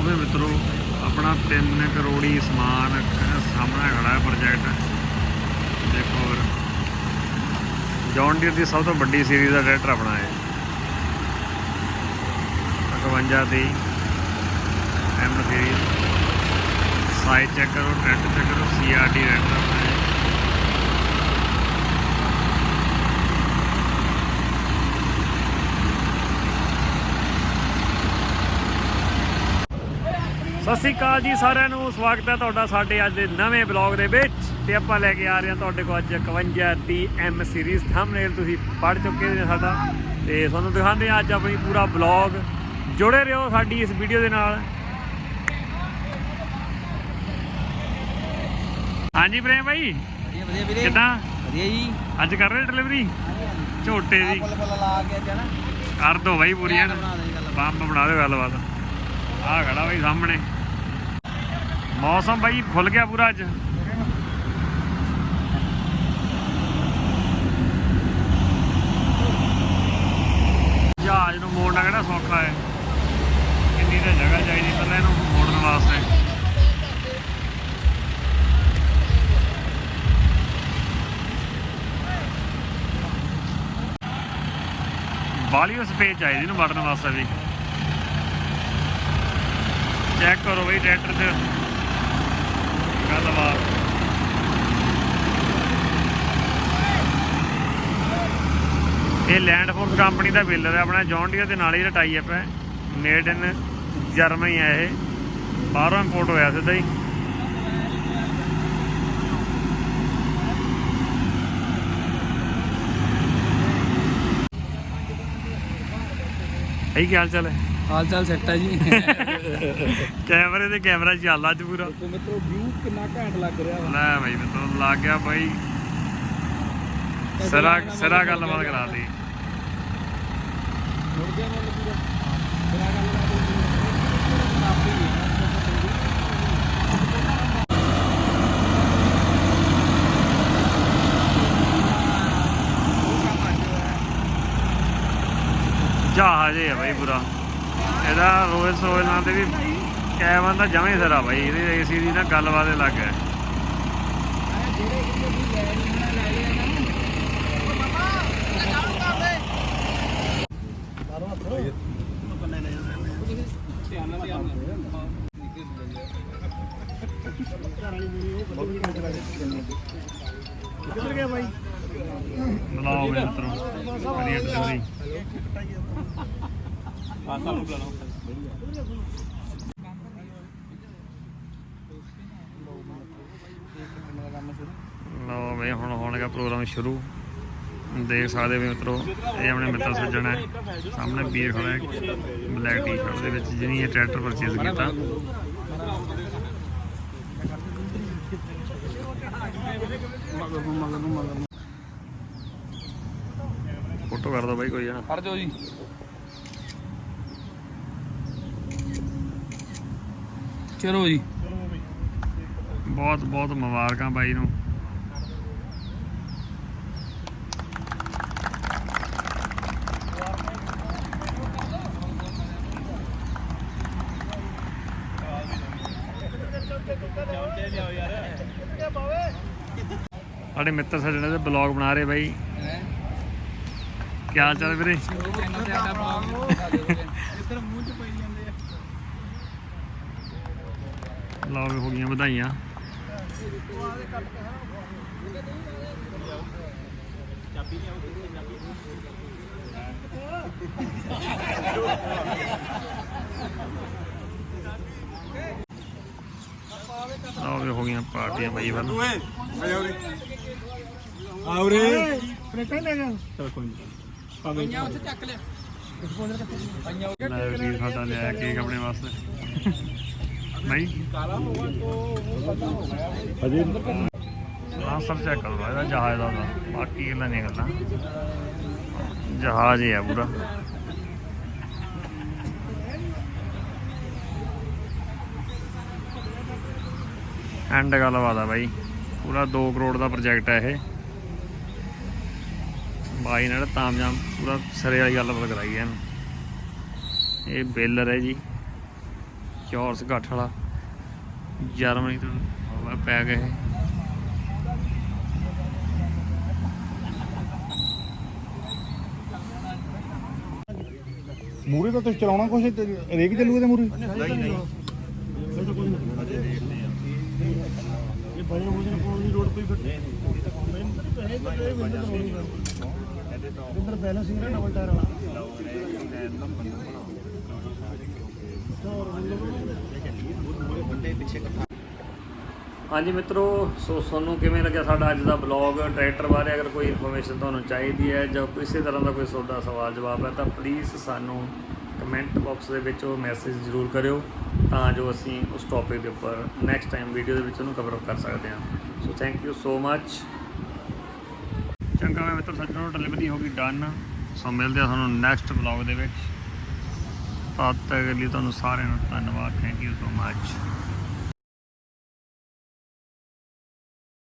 ਲਓ ਵੀ ਮਿੱਤਰੋ, ਆਪਣਾ 3 ਕਰੋੜੀ ਸਮਾਨ ਸਾਹਮਣੇ ਖੜਾ ਹੈ ਪ੍ਰੋਜੈਕਟ ਦੇਖੋ ਜੌਨ ਡੀਅਰ ਦੀ ਸਭ ਤੋਂ ਵੱਡੀ ਸੀਰੀਜ਼ ਦਾ ਟਰੈਕਟਰ ਆਪਣਾ ਹੈ। 51 ਦੀ ਐਮ ਸੀਰੀਜ਼ ਸਾਈਜ਼ ਚੈੱਕ ਕਰੋ ਟਰੈਕਟਰ ਚੈੱਕ ਕਰੋ ਸੀਆਰਡੀ ਟਰੈਕਟਰ ਆਪਣਾ ਹੈ। ਸਤਿ ਸ਼੍ਰੀ ਅਕਾਲ ਜੀ ਸਾਰਿਆਂ ਨੂੰ। ਸਵਾਗਤ ਹੈ ਤੁਹਾਡਾ ਸਾਡੇ ਅੱਜ ਦੇ ਨਵੇਂ ਬਲੌਗ ਦੇ ਵਿੱਚ। ਤੇ ਆਪਾਂ ਲੈ ਕੇ ਆ ਰਹੇ ਹਾਂ ਤੁਹਾਡੇ ਕੋਲ ਅੱਜ 51 ਦੀ ਐਮ ਸੀਰੀਜ਼ ਥੰਬਨੇਲ ਤੁਸੀਂ ਪੜ ਚੁੱਕੇ ਹੋ ਸਾਡਾ। ਤੇ ਤੁਹਾਨੂੰ ਦਿਖਾਉਂਦੇ ਹਾਂ ਅੱਜ ਆਪਣੀ ਪੂਰਾ ਬਲੌਗ ਜੁੜੇ ਰਹੋ ਸਾਡੀ ਇਸ ਵੀਡੀਓ ਦੇ ਨਾਲ। ਹਾਂਜੀ ਪ੍ਰੇਮ ਭਾਈ। ਵਧੀਆ ਵਧੀਆ ਵੀਰੇ। ਕਿੱਦਾਂ? ਵਧੀਆ ਜੀ। ਅੱਜ ਕਰ ਰਹੇ ਡਿਲੀਵਰੀ ਝੋਟੇ ਦੀ। ਪੁੱਲ ਪੁੱਲ ਲਾ ਕੇ ਜਾਣਾ ਕਰ ਦੋ ਬਾਈ ਪੂਰੀ ਐਨ ਬਣਾ ਦੇ ਗੱਲ। ਬੰਬ ਬਣਾ ਦਿਓ ਗੱਲਬਾਤ। ਆਹ ਖੜਾ ਬਾਈ ਸਾਹਮਣੇ। ਮੌਸਮ ਬਾਈ ਖੁੱਲ ਗਿਆ ਪੂਰਾ ਅੱਜ। ਜਹਾਜ਼ ਨੂੰ ਮੋੜਨਾ ਕਿਹੜਾ ਸੌਖਾ ਹੈ। ਕਿੰਨੀ ਤਾਂ ਜਗ੍ਹਾ ਚਾਹੀਦੀ ਪਹਿਲਾਂ ਇਹਨੂੰ ਮੋੜਨ ਵਾਸਤੇ। ਬਾਲੀ ਸਪੇਸ ਚਾਹੀਦੀ ਨੂੰ ਵੜਨ ਵਾਸਤੇ ਵੀ। ਚੈੱਕ ਕਰੋ ਬਈ ਟਰੈਕਟਰ ਤੇ। ਗੱਲਬਾਤ ਇਹ ਲੈਂਡ ਫੋਰਸ ਕੰਪਨੀ ਦਾ ਬਿਲਰ ਹੈ, ਆਪਣਾ ਜੌਨ ਡੀਅਰ ਦੇ ਨਾਲ ਹੀ ਟਾਈ ਅਪ ਹੈ ਮੇਡ ਇਨ ਜਰਮਨੀ ਹੈ ਇਹ। ਬਾਹਰੋਂ ਇੰਪੋਰਟ ਹੋਇਆ ਸਿੱਧਾ ਹੀ। ਇਹ ਕੀ ਹਾਲ ਚਾਲ ਹੈ? ਹਾਲ ਚਾਲ ਸੈੱਟ ਹੈ ਜੀ। ਕੈਮਰੇ ਤੇ ਕੈਮਰਾ ਚੱਲਦਾ ਅੱਜ ਪੂਰਾ। ਦੇਖੋ ਮਿੱਤਰੋ ਵਿਊ ਕਿੰਨਾ ਘੈਂਟ ਲੱਗ ਰਿਹਾ ਵਾ। ਲੈ ਬਾਈ ਮੈਨੂੰ ਲੱਗ ਗਿਆ ਬਾਈ। ਸਰਾ ਸਰਾ ਗੱਲਬਾਤ ਕਰਾ ਦੀ ਮੁੜ ਗਿਆ ਪੂਰਾ। ਜਹਾਜ਼ ਹੀ ਬਾਈ ਪੂਰਾ। ਇਹਦਾ ਰੋਇਲ ਸੋਇਲ ਨਾਲ ਤੇ ਵੀ ਕੈਬਨ ਦਾ ਜਮੇ ਸਰਾ ਬਾਈ ਇਹਦੇ ਏਸੀ ਦੀ ਨਾ ਗੱਲਬਾਤ ਹੀ ਲੱਗ ਹੈ। ਕਿੱਧਰ ਗਿਆ ਬਾਈ ਬੁਲਾਓ ਮੇਰੇ ਮਿੱਤਰੋ ਕਰੀਏ ਡਿਲੀਵਰੀ ਲਓ। ਲਓ ਬਈ ਹੁਣ ਹੋਣਗਾ ਪ੍ਰੋਗਰਾਮ ਸ਼ੁਰੂ। ਦੇਖ ਸਕਦੇ ਹੋ ਮਿੱਤਰੋ ਇਹ ਆਪਣੇ ਮਿੱਤਰ ਸੱਜਣ ਹੈ। ਸਾਹਮਣੇ ਵੀਰ ਖੜਾ ਹੈ ਬਲੈਕ ਟੀ-ਸ਼ਰਟ ਦੇ ਵਿੱਚ ਜਿਹਨੇ ਇਹ ਟਰੈਕਟਰ ਪਰਚੇਜ਼ ਕੀਤਾ। ਫੋਟੋ ਕਰ ਦੋ ਬਾਈ ਕੋਈ ਜਣਾ ਫੜ ਜਾਓ ਜੀ। ਚਲੋ ਜੀ। ਬਹੁਤ ਬਹੁਤ ਮੁਬਾਰਕਾਂ ਬਾਈ ਨੂੰ। ਸਾਡੇ ਮਿੱਤਰ ਸੱਜਣੇ ਦੇ ਬਲੌਗ ਬਣਾ ਰਹੇ ਬਾਈ। ਕੀ ਹਾਲ ਚਾਲ ਵੀਰੇ? ਚੈਨਲ ਤੇ ਆਡਾ ਬਲੌਗ ਇੱਧਰ ਮੂੰਹ ਚ ਪਈ ਲਓ ਵੀ ਹੋ ਗਈਆਂ ਵਧਾਈਆਂ। ਲਓ ਵੀ ਹੋ ਗਈਆਂ ਪਾਰਟੀਆਂ ਬਾਈ ਵੱਲ। ਆਉਰੇ ਪ੍ਰੇਟਾ ਲੈ ਜਾ ਚਲ ਕੋਈ ਨਹੀਂ। ਪੰਜਾਂ ਉੱਥੇ ਚੱਕ ਲਿਆ। ਪੰਜਾਂ ਲੈ ਵੀਰ ਸਾਡਾ ਲਿਆ ਕੇਕ ਆਪਣੇ ਵਾਸਤੇ। ਨਹੀਂ। ਹਜੇ ਹਾਂ ਸਰ ਚੈੱਕ ਕਰੋ ਇਹਦਾ ਜਹਾਜ਼ ਦਾ ਤਾਂ। ਬਾਕੀ ਗੱਲਾਂ ਨਹੀਂ ਗੱਲਾਂ। ਜਹਾਜ਼ ਹੀ ਹੈ ਪੂਰਾ। ਐਂਡ ਗੱਲਬਾਤ ਆ ਬਾਈ। ਪੂਰਾ 2 ਕਰੋੜ ਦਾ ਪ੍ਰੋਜੈਕਟ ਹੈ ਇਹ। ਬਾਈ ਨਾਲ ਤਾਮਜਾਮ ਪੂਰਾ ਸਿਰੇ ਵਾਲੀ ਗੱਲਬਾਤ ਕਰਾਈ ਹੈ ਇਹ ਬੇਲਰ ਹੈ ਜੀ। ਚੌਰਸ ਗੱਠ ਵਾਲਾ। ਜਰਮਨੀ ਤੋਂ ਪੈ ਗਏ ਮੂਰੇ ਤਾਂ ਤੁਸੀਂ ਚਲਾਉਣਾ ਕੁਛ ਤੇ ਰੇਕ ਚੱਲੂ ਇਹਦੇ ਮੂਰੇ ਨਹੀਂ ਨਹੀਂ। ਇਹ ਹੋਏ ਨੇ ਕੋਲ ਦੀ ਰੋਡ ਤੇ ਫਿਰ ਮੈਨੂੰ ਤਾਂ ਤਾਂ ਤਾਂ ਬੈਲੈਂਸ ਹੀ ਨਾ ਡਬਲ ਟਾਇਰ ਵਾਲਾ। ਹਾਂਜੀ ਮਿੱਤਰੋ, ਸੋ ਤੁਹਾਨੂੰ ਕਿਵੇਂ ਲੱਗਿਆ ਸਾਡਾ ਅੱਜ ਦਾ ਬਲੌਗ ਟਰੈਕਟਰ ਬਾਰੇ ਅਗਰ ਕੋਈ ਇਨਫੋਰਮੇਸ਼ਨ ਤੁਹਾਨੂੰ ਚਾਹੀਦੀ ਹੈ ਜਾਂ ਕਿਸੇ ਤਰ੍ਹਾਂ ਦਾ ਕੋਈ ਤੁਹਾਡਾ ਸਵਾਲ ਜਵਾਬ ਹੈ ਤਾਂ ਪਲੀਜ਼ ਸਾਨੂੰ ਕਮੈਂਟ ਬਾਕਸ ਦੇ ਵਿੱਚ ਉਹ ਮੈਸੇਜ ਜ਼ਰੂਰ ਕਰਿਓ ਤਾਂ ਜੋ ਅਸੀਂ ਉਸ ਟੌਪਿਕ ਦੇ ਉੱਪਰ ਨੈਕਸਟ ਟਾਈਮ ਵੀਡੀਓ ਦੇ ਵਿੱਚ ਉਹਨੂੰ ਕਵਰ ਅਪ ਕਰ ਸਕਦੇ ਹਾਂ। ਸੋ ਥੈਂਕ ਯੂ ਸੋ ਮੱਚ ਚੰਗਾ ਮੈਂ ਮਿੱਤਰ ਸੱਜਣੋ ਡਿਲੀਵਰੀ ਹੋ ਗਈ ਡਨ ਸੋ ਮਿਲਦੇ ਹਾਂ ਤੁਹਾਨੂੰ ਨੈਕਸਟ ਬਲੌਗ ਦੇ ਵਿੱਚ। ਤਦ ਤੱਕ ਲਈ ਤੁਹਾਨੂੰ ਸਾਰਿਆਂ ਨੂੰ ਧੰਨਵਾਦ ਥੈਂਕ ਯੂ ਸੋ ਮੱਚ